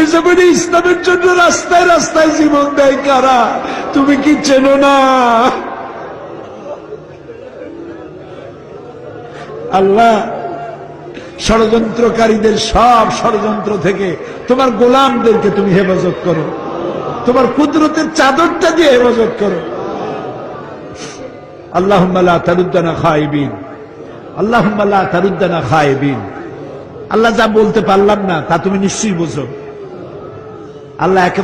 এ জমিনে ইসলামের জন্য রাস্তায় রাস্তায় জীবন দেয় কারা? তুমি কি চেনো না? আল্লাহ, ষড়যন্ত্রকারীদের সব ষড়যন্ত্র থেকে তোমার গোলামদেরকে তুমি হেফাজত করো। তোমার কুদরতের চাদরটা দিয়ে হেফাজত করো। আল্লাহুম্মা তারুদ্দানা খাইবিন আল্লাহুম্মা তারুদ্দানা খাইবিন আল্লাহ যা বলতে পারলাম না, তা তুমি নিশ্চয়ই বোঝো। আল্লাহ একে